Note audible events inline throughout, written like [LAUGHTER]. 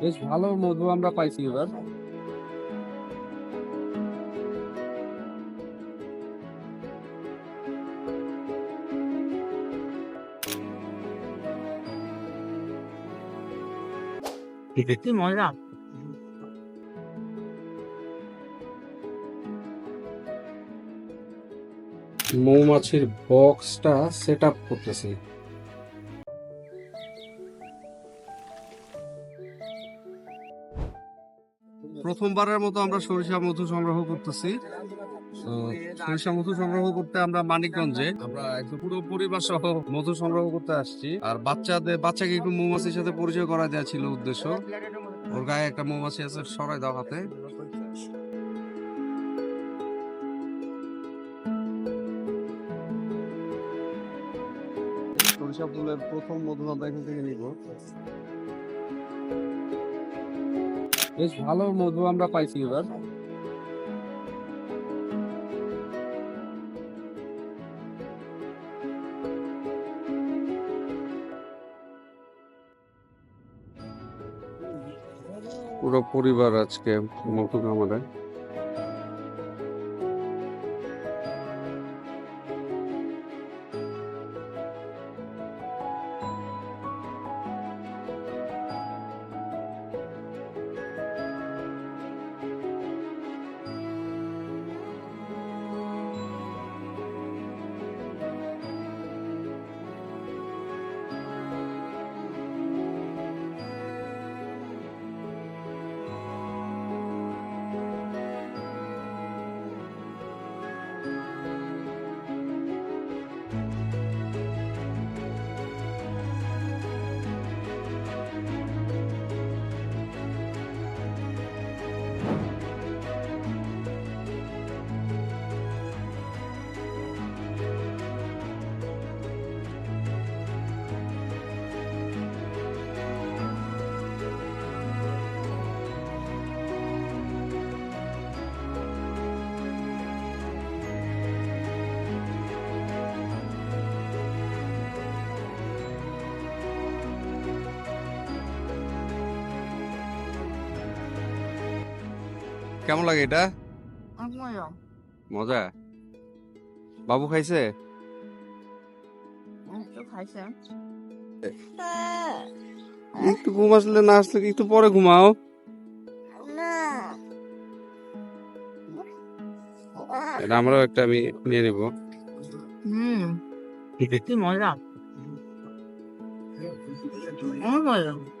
বেশ ভালো মধু আমরা পাইছি এবার। মজা। মৌমাছির বক্সটা সেট আপ করতেছি। প্রথমবারের মতো আমরা সরিষা মধু সংগ্রহ করতেছি। সরিষা মধু সংগ্রহ করতে আমরা মানিকগঞ্জে আমরা একদম পুরো পরিবার সহ মধু সংগ্রহ করতে আসছি। আর বাচ্চাদের বাচ্চাকে একটু মৌমাছির সাথে পরিচয় করা দেওয়া ছিল উদ্দেশ্য। ওর গায়ে একটা মৌমাছি আছে সরাই দাও সরিষা ফুলের প্রথম মধু আমরা এখান থেকে নিব। বেশ ভালো মধু আমরা পাইছি এবার। পুরো পরিবার আজকে মধু কামারে কেমন লাগে এটা? মজা। বাবু খাইছে? একটু ঘুম আসলে না আসলে একটু পরে ঘুমাও। এটা আমরাও একটা আমি নিয়ে নেব। হুম মজা। [LAUGHS]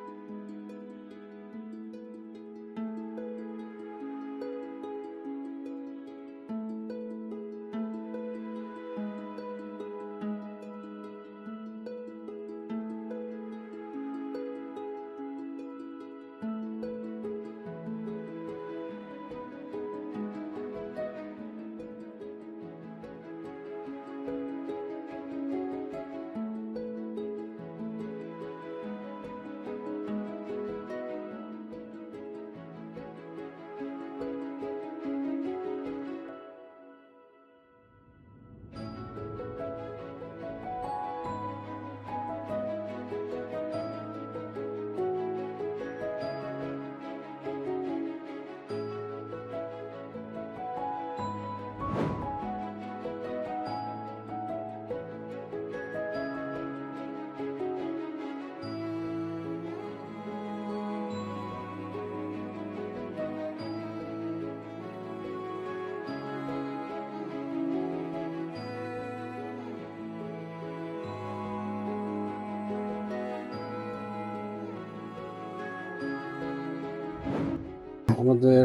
আমাদের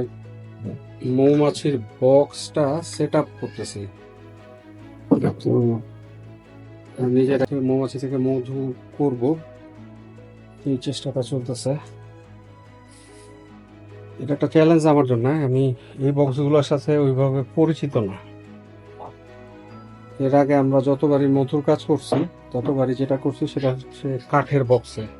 মৌমাছির বক্সটা সেট আপ করতেছি নিজেরা মৌমাছি থেকে মধু করব। এই চেষ্টাটা চলতেছে। এটা একটা চ্যালেঞ্জ আমার জন্য আমি এই বক্সগুলোর সাথে ওইভাবে পরিচিত না। এর আগে আমরা যতবারই মধুর কাজ করছি, ততবারই যেটা করছি সেটা হচ্ছে কাঠের বক্সে